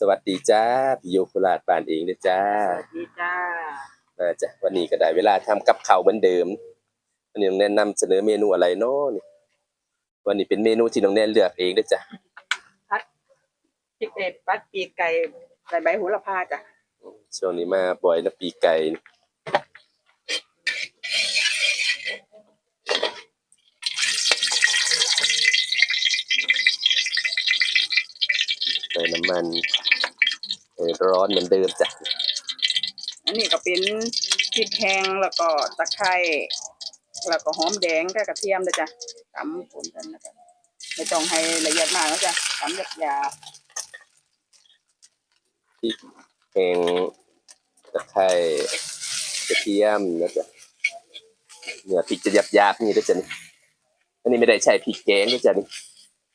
สวัสดีจ้าพี่โยโคราชบ้านเองเด้อจ้าสวัสดีจ้ามาจ้ะวันนี้ก็ได้เวลาทำกับข้าวเหมือนเดิมวันนี้น้องแนนนำเสนอเมนูอะไรเนาะนี่วันนี้เป็นเมนูที่น้องแนนเลือกเองเด้อจ้ะพริกเอ็ดปัดปีกไก่ใส่ใบโหระพาจ้ะช่วงนี้มาบ่อยนะปีไก่นี่ใส่น้ำมันให้ ร้อนเหมือนเดิมจ้ะ อันนี้ก็เป็นพริกแห้งแล้วก็ตะไคร้แล้วก็หอมแดงกับกระเทียมนะจ้ะตำผลกันนะจ๊ะไม่ต้องให้ละเอียดมากนะจ๊ะตำหยาบหยาบพริกแห้งตะไคร้กระเทียมนะจ๊ะเนื้อพริกจะหยาบๆนี่เด้อจ้ะนี่อันนี้ไม่ได้ใช้พริกแกงเด้อจ้ะนี่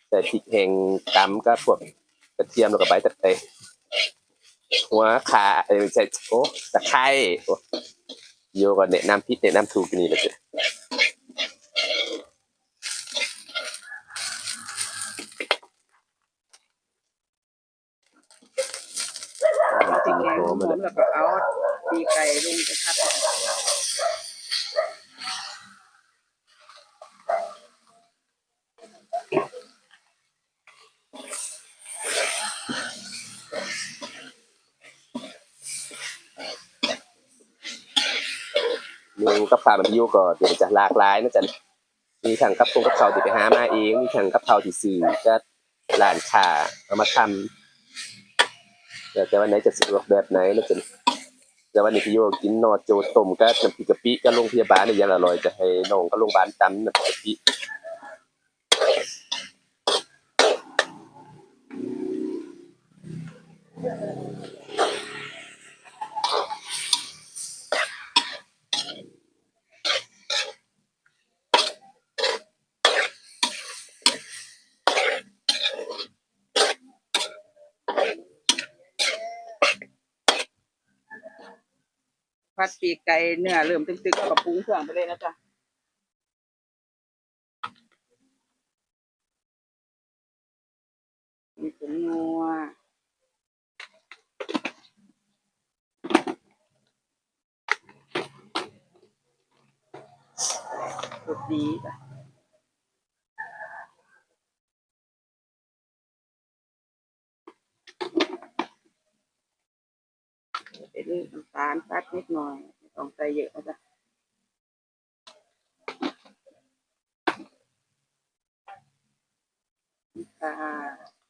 ใส่พริกแห้งตำก็พวกกระเทียมแล้วก็ใบตะไคร้ หัวขาเอ้ยไม่ใช่โอ้ตะไคร้โอ้โยก็แนะนำพิษแนะนำถูกนี่เลยจ้ะๆพริกแห้งหอมแล้วก็เอาปีกไก่ลงไปคัด เมนูกับข้าวมันยุ่ก็เดี๋ยวจะหลากหลายนะจ๊ะมีทั้งกับพงกับข้าที่ไปหามาเองมีทั้งกับข้าที่ซื้อก็ร้านค้าเอามาทำแต่แต่วันไหนจะสะดวกแบบไหนนะจ๊ะแต่วันนี้พี่โยกินนอโจต้มก็น้ำพริกกะปิก็โรงพยาบาลเนี่ยยังอร่อยจะให้น้องก็โรงพยาบาลตำน้ำพริกกะปิ พัดปี กไก่เนื้อเริ่มตึงๆก็ปรุงเครื่องไปเลยนะจ๊ะมีผงนัวสุดดีจ้ะเป็นน้ำตาลตัดนิดหน่อย งใจเยอะนะจ๊ะค่ะ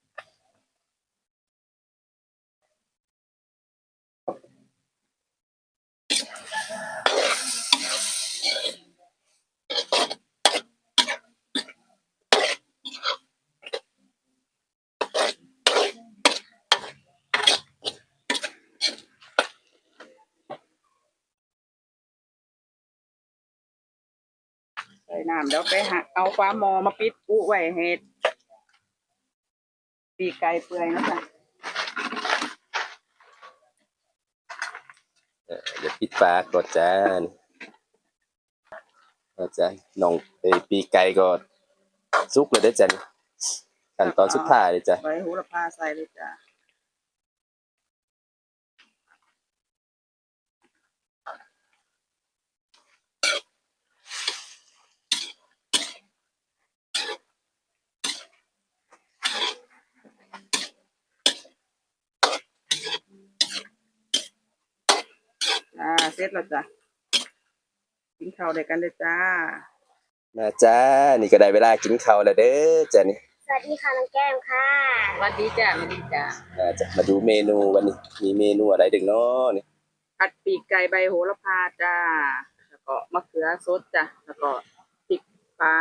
ใส่น้ำแล้วไปหาเอาฟ้าหมอมาปิดอุไว้ให้ปีกไก่เปื่อยนะจ๊ะเอ่ออย่าปิดฝาก่อนจ้านี่อาจารย์น้องเอ้ยปีไก่ก็สุกเลยเด้อจ้ะนี่ขั้นตอนสุดท้ายเลยจ้ะใบโหระพาใส่เลยจ้ะ จ้า เสร็จแล้วจ้ะกินข้าวด้วยกันเลยจ้า มาจ้า นี่ก็ได้เวลากินข้าวแล้วเด้อจ้ะนี่สวัสดีค่ะน้องแก้มค่ะ สวัสดีจ้าสวัสดีจ้าอ่าจะมาดูเมนูวันนี้ มีเมนูอะไรดึงเนาะนี่ผัดปีกไก่ใบโหระพาจ้า แล้วก็มะเขือสดจ้ะ แล้วก็พริกฟ้า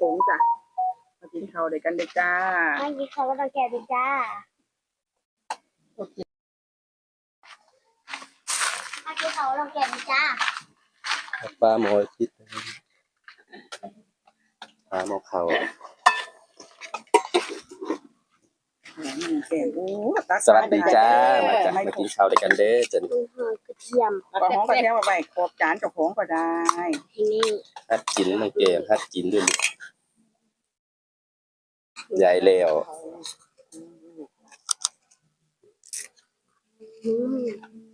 ผงจ้ะ มากินข้าวด้วยกันเลยจ้า มากินข้าวกับน้องแก้มดีจ้า มากินข้าวกับน้องแก้มดีจ้าปลาหมอพิษปลาหมอเขาอืมเสียงโอ้ตักสวัสดีจ้า มาจ้าไม่มาถูกินกข้าวด้วยกันเด้อจ้ะนี่มีหอมกระเทียมกระหองกระเทียมมาใบขอบจานกับของก็ได้ที่นี่ฮัดกินน้องเกมฮัดกินด้วยลูกใหญ่แล้วอืมเด็กอยู่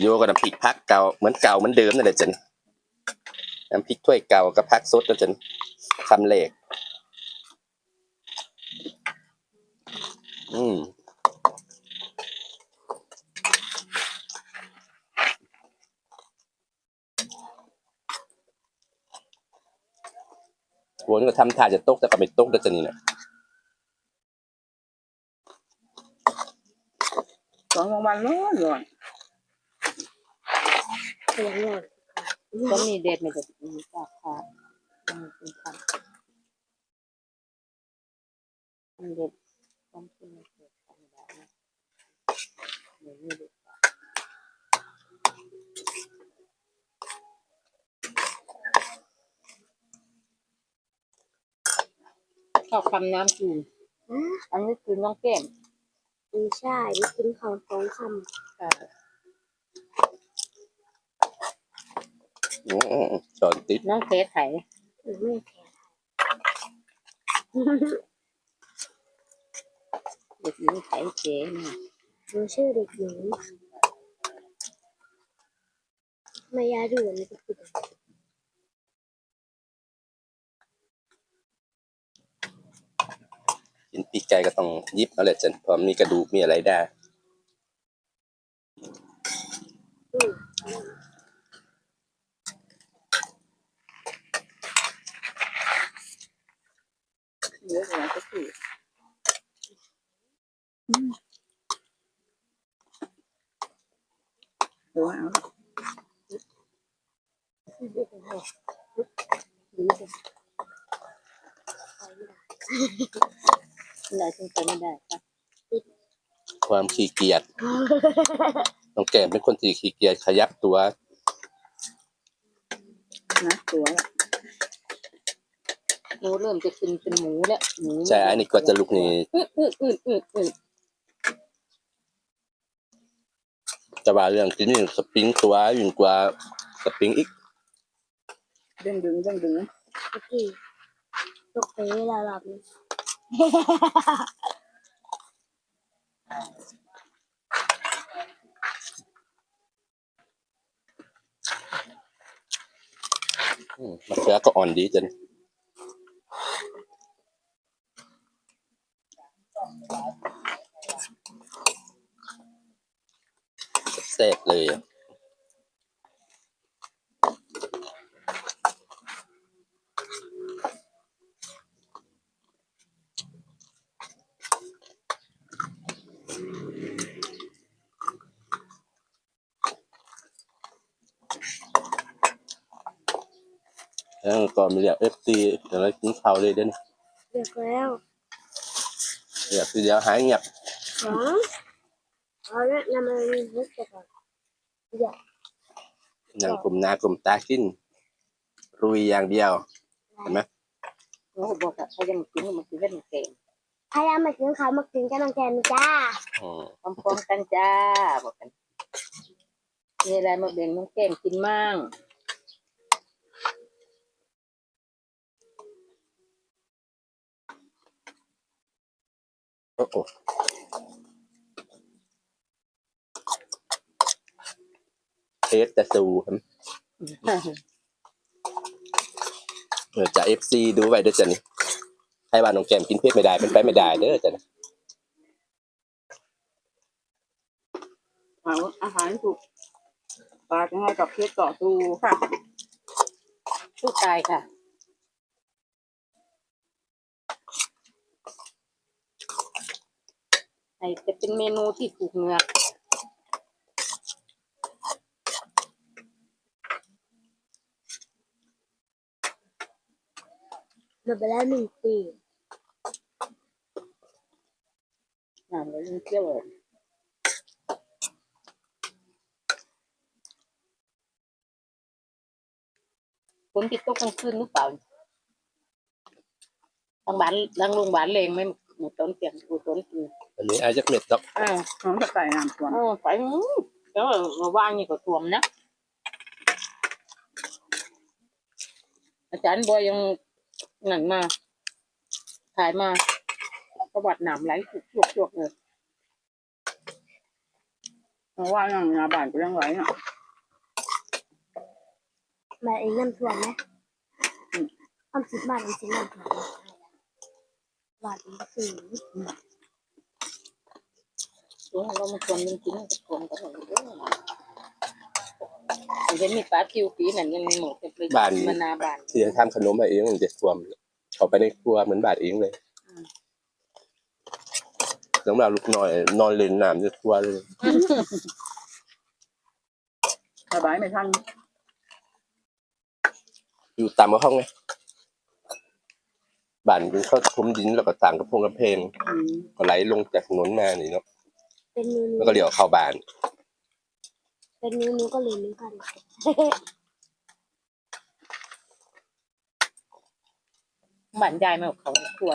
โยกับน้ำพริกพักเก่าเหมือนเก่าเหมือนเดิมนั่นแหละจันน้ำพริกถ้วยเก่ากับพักสดนั่นจันคำเหล็กอืมวนก็ทำท่าจะตกแต่ก็ไม่ตกแล้วจันนี่นะสอง วันร้อนร้อนเสียงหน่อยก็มีเด็ดมันจะมีปากค่ะมันเป็นคำมันเด็ดต้องกินมันเกิดธรรมดาเดี๋ยวนี้เด็ดชอบคำน้ำจืดอันนี้คือน้องแก้ม ไม่ใช่ไม่กินของสองคค่ะอืมสอนติดน้องเคสไถำหรือไม่แพ้เด็กหญิงไถเก๋นี่หนูชื่อเด็กหญิงมายาด่วนเลยก็คื อกินปีกไก่ก็ต้องยิบเอาแหละจันพราะมีกระดูกมีอะไรได้ อืม เยอะเลยก็คือเดี๋ยวเอา ดีจังเลยดีจัง ไหนจึงไปไม่ได้ค่ะ ความ ขี้เกียจน้องแก้มเป็นคนที่ขี้เกียจขยับตัวนะตัวละหนูเริ่มจะกินเป็นหมูแล้วหมูใช่อันนี้ก็จะลุกนี่อืดอืดอืดอืดอืดจะว่าเรื่องกินนี่สปริงตัวยิ่งกว่าสปริงอีกดึงดึงดึงดึงเมื่อกี้ตกไปแล้วรอบนี้อื มมะเขือก็อ่อนดีจันแซ่บเลยอะ มีเรียกเอฟซีเดี๋ยวเรากินข้าวเลยเด้อนี่เรียกแล้วเรียกทีเดียวหายเงียบสองเอาละนำมันนึกจะก่อนอย่านั่งกลุ่มหน้ากลุ่มตากินรุยอย่างเดียวเห็นไหมหนูบอกว่าเขายังกินมันคือเล่นเกมพยายามมากินเขาวมากินกันน้องแกนจ้าอืมพร้อมๆกันจ้าบอกกันมีอะไรมาแบ่งน้องแก้มกินมั่ง โอ้โหเทสแต่ซูครับเออจะเอฟซีดูไว้เด้อจ้ะนี่ใครว่าน้องแก้มกินเผ็ดไม่ได้เป็นไปไม่ได้เด้อจ้ะนี่เอาอาหารถูกปลาจะให้กับเพชรต่อตูค่ะสู้ตายค่ะ ไอจะเป็นเมนูที่ถูกเนื้อหมดไปแล้วหนึ่งปีน้ำเลยยิ่งเปรี้ยวเลยฝนติดตกกลางคืนหรือเปล่าทางบ้านทางโรงพยาบาลเลงไหม่ หมดต้นเตียงกูต้นกินอันนี้อาจจะเม็ดดอกอ่าน้องจะใส่น้ำส่วนเออไปอื้อแล้วมาว่างนี่ก็ท่วมนะอาจารย์บอยยังนั่นมาทถ่ายมาประวัติหนามไหลจุกจวกจวกเลยเพราะว่าอย่างหนาบ้านก็ยังไหวเนาะมาเองน้ำท่วมไหมอ้อมสิบบาทเองสิน้ำท่วม บาทเองสี่ตัวเรามาชวนจริงๆชวนกันเลยเด้อมันจะมีปลาคิวปีนั่นยังหมดไปมานาบานที่จะทำขนมมาเองมันจะท่วมเขาไปในครัวเหมือนบาดเองเลยน้องเราลูกน้อย นอนเล่นน้ำในครัวเลยสบายไม่ทันอยู่ตามกับห้องไง บ้านเป็นข้าวทุมดินแล้วก็ต่างกับพงกระเพงอืมก็ไหลลงจากถนนมานี่เนาะเป็นนิ้วแล้วก็เลี้ยวเข้าบ้านเป็นนิ้วนิ้วก็เลยนิ้วกันบ้านยายมาเขาครัว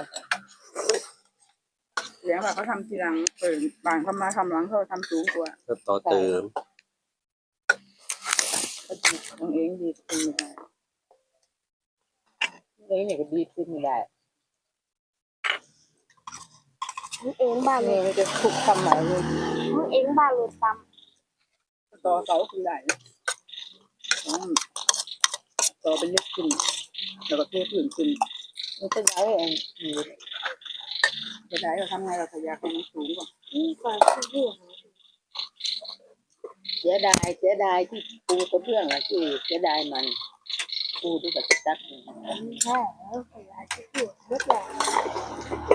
เลี้ยงแบบเขาทำทีหลังเปิดบางทำมาทำหลังเขาทำสูงกว่าแล้วต่อเติมของเองดีจริงไม่ได้เลยเนี่ยก็ดีขึ้นไม่ได้ ทั้งเองบ้านเลเลยยจะถูกทำหมายเลยทั้งเองบ้านเลยตต่อเสาขึ้นได้นะต้องต่อเป็นเล็กขึ้นแล้วก็เทพื้นขึ้นมันจะได้เองจะได้เราทำไงเราขยักให้มันสูงกว่าำนี่ก่อนที่หัวเสียดายเสียดายที่ปูกระเบื้องอะที่เสียดายมันปูที่กับตักใช่แล้วขยายที่หัวเมื่อไหร่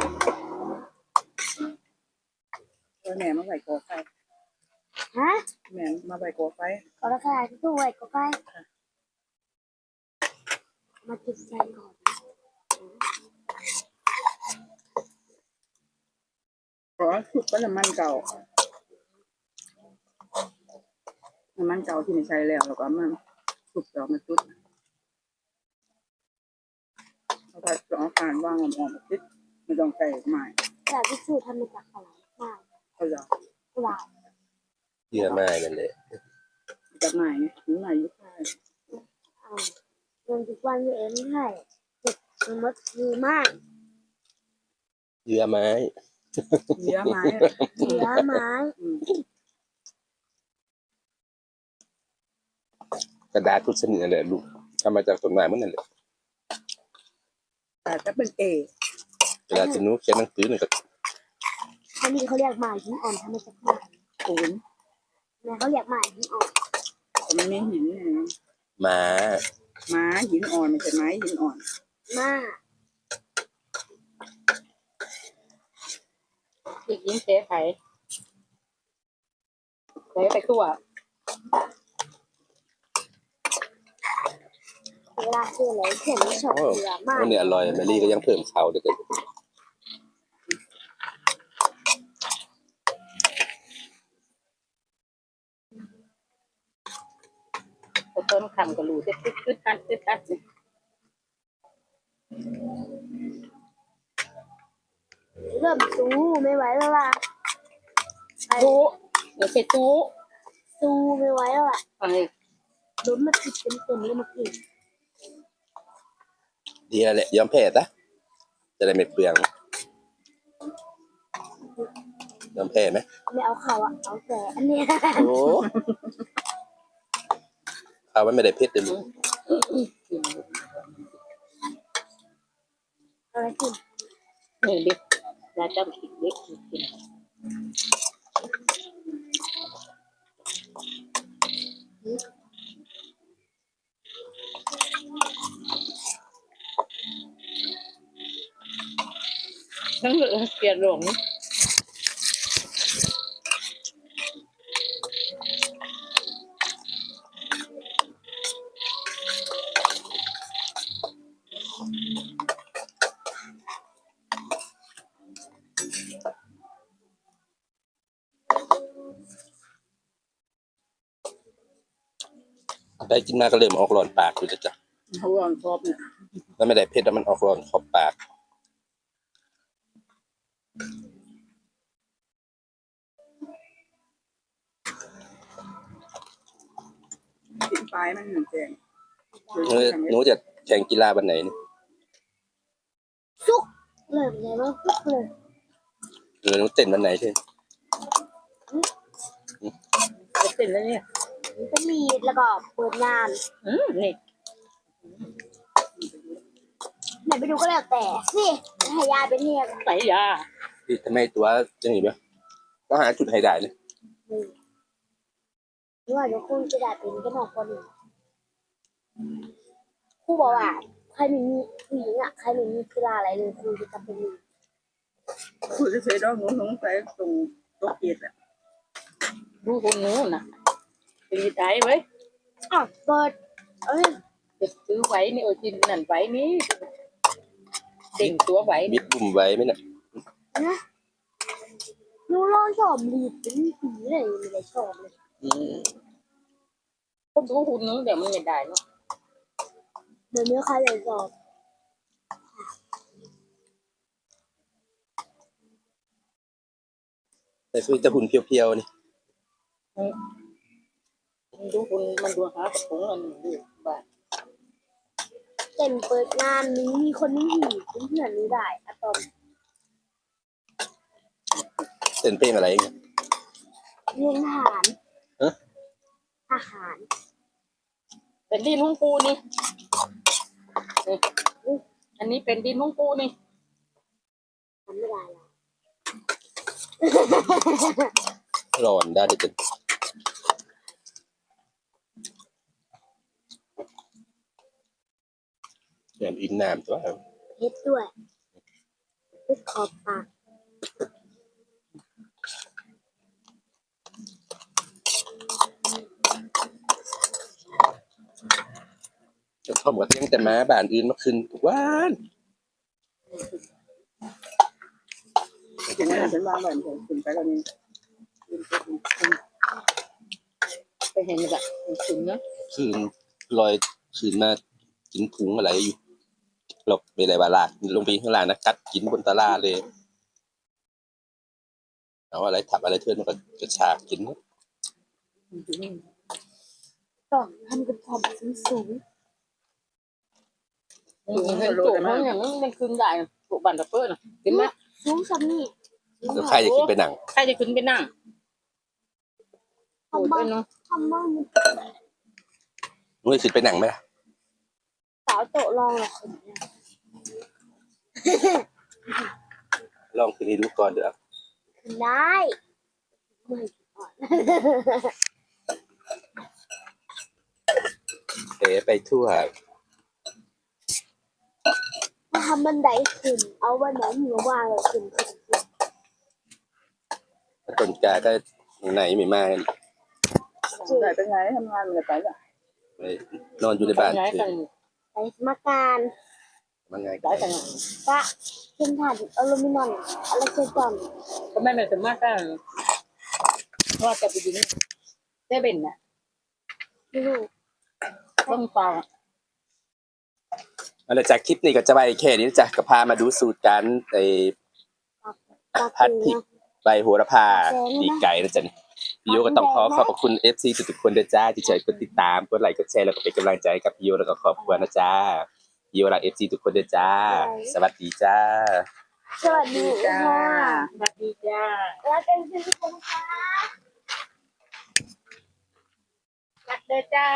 แล้วแม่มาใส่กอไฟฮะแม่มาใส่กอไฟก็ราคาที่ตู้ไว้ก็ไปมาจุดไฟก่อนขอสุดก็น้ำมันเก่าน้ำมันเก่าที่ไม่ใช้แล้วแล้วก็เอามันสุกต่อมาจุดแล้วก็จะเอาการว่างอ่อนๆแบบติดไม่ต้องใส่ไม้แต่ที่ตู้ทำมาจากขลายมา กเขาจะขลายเยื่อไม้นั่นแหละจากไม้ไงหรือไม้ยุคไทยอ่าเงินทุกวันเองให้เด็กมันมดดีมากเยื่อไม้เลี้ยไม้อะเหลือไม้อืมกระดาษทุกชนิดนั่นแหละลูกทำมาจากต้นไม้มันนั่นแหละแต่จะเป็นเอเวลาจะหนู้เขียนหนังสือนี่ก็ อันนี้เขาเรียกไม้หินอ่อนทำมาจากไม้ปูนแม่เขาเรียกไม้หินอ่อนแต่มันมีหินเนี่ยนะม้าม้หินอ่อนม่ใช่ไม้หินอ่อนมากอีกยิ้มเสียไผ่ใส่ไปตัวเวลาเชื่ออะไรเขียนไม่ชอบเหลือมาก วันนี้อร่อยแมรี่ก็ยังเพิ่มเข้าด้วยกัน พอต้นคำก็รู้จะตึ๊ดตึ๊ดตัดตึ๊ดตัดเริ่มสู้ไม่ไหวแล้วล่ะสู้เดี๋ยวใส่ตู้สู้ไม่ไหวแล้วล่ะอะไรโดนมาติดเต็มเต็มๆเลยเมื่อกี้ดีแล้วแหละยอมแพ้ซะจะได้ไม่เปลืองยอมแพ้ไหมไม่เอาเขาอะเอาแต่อันเนี้ยโอ้ ข้าวมันไม่ได้เผ็ดเลยลูกอะไรกินนี่เด็กยาจ้ำกินเด็กกินทั้งเหลือเกลียหลง กินมาก็เริ่มออกร้อนปากอยู่แล้วจ้ะเขาวางชอบเนี่ยแล้วไม่ได้เผ็ดแล้วมันออกร้อนขอบปากกินปลายมันเหมือนแจงหนูหนูจะแข่งกีฬาวันไหนนี่ซุกเลเลยไงว่าฟุกเลยเออน้องเต้นวันไหนเช่นจะเป็นแล้วเนี่ยมัน เป็นลีดแล้วก็เปิดงานอืมนี่ไหนไปดูก็แล้วแต่สิให้ยายไปเที่ยวใส่ยาที่ทำไมตัวจะหนีไหมก็หาจุดให้ได้เลยนี่หรือว่าเดี๋ยวคุณจะได้เป็นกันหนอกคนหนึ่งครูบอกว่าใครไม่มีผู้หญิงอะใครไม่มีกีฬาอะไรเลยครูจะจำเป็นลีดคุยจะเสียดอกหนูหนูใส่ตรงโต๊ะเกียรติอะดูคนนู้นนะ ตีใจไว้อ้าวเปิดเอ้ยจะซื้อไว้นี่โอ้จินนั่นไว้นี่เด้งตัวไว้มินี่ดบุ่มไว้ไหมน่ะนะหนูลองสอบลีดเป็นผีเลยไม่ได้สอบเลยอืมคนดูคุณนู้นเดี๋ยวมันไม่ได้เนาะเดี๋ยวนี้ใครเลยสอบแต่คือจะหุ่นเพียวๆนี่ มันดูคุณมันดูหากระป๋องมันดูบ้านเต็มเปิดงานนี้มีคนนี้ผีเป็นเพื่อนนี้ได้อะตอมเต้นเพลงอะไรเงี้ยเรียนทหารฮะทหารเป็นดินหุ้งปูนี่นี่อันนี้เป็นดินหุ้งปูนี่ทำไม่ได้ละร้อนได้เดี๋ยวจะ แหมอินน้ำตัวเพชรด้วยเพชรขอบปากจะท่อมกับเตียงแต่ม้าบ้านอื่นมาขึ้นทุกวันถึงนั้นฉันวางเหมือนกันถึงไปแล้วนี่ไปเห็นแบบถึงนะคืนลอยคืนมากินถุงอะไรอยู่ หลบไปไหนบาลากลงไปข้างล่างนะกัดกินบนตลาเลยเอาอะไรทับอะไรเทือนมันก็กระชากกินต้อทำเป็นความสูงสูงตัวมันอย่างนั้นมันขึ้นได้ตัวบันตะเปิ้ลเห็นไหมสูงซ้ำนี่แล้วใครจะกินไปหนังใครจะขึ้นไปนั่งทำบ้านทำบ้านนุ้ยขึ้นไปหนังไหมล่ะสาวโตะลองเหรอคนเนี่ย ลองขึ้นให้ดูก่อนเดี๋ยวขึ้นได้ไม่อ่อนเตะไปทั่วถ้าทำบันไดขึ้น เอาวันไหนหนูว่างเลยขึ้นขึ้นขึ้นต้นกาก็ไหนไม่มาได้เป็นไงทำงานมันจะไปละไปนอนอยู่ในบ้านย้ายเฉกันยไปสมการมันไงย้ายกันกะเข็นถ่านอลูมิเนียมอะไร เคยจำก็ไม่เป็นสมากกันว่าจะไปยิงได้เป็นน่ะไม่รู้ต้องฟังเอาละจากคลิปนี้ก็จะไปแค่นี้นะจ้ะก็พามาดูสูตรการไอ้ปากพัดเองพริกนะใบโหระพาดีไก่นะจ๊ะนี่พี่โยก็ต้องขอขอบพระคุณ FC ทุกๆคนด้วยจ้าที่ช่วยกดติดตามกดไลค์กดแชร์แล้วก็เป็นกำลังใจให้กับพี่โยแล้วก็ครอบครัวนะจ้า พี่โยรัก FC ทุกคนด้วยจ้า สวัสดีจ้า สวัสดีค่ะสวัสดีจ้าแล้วเป็นทุกคนค่ะรักเด้อจ้า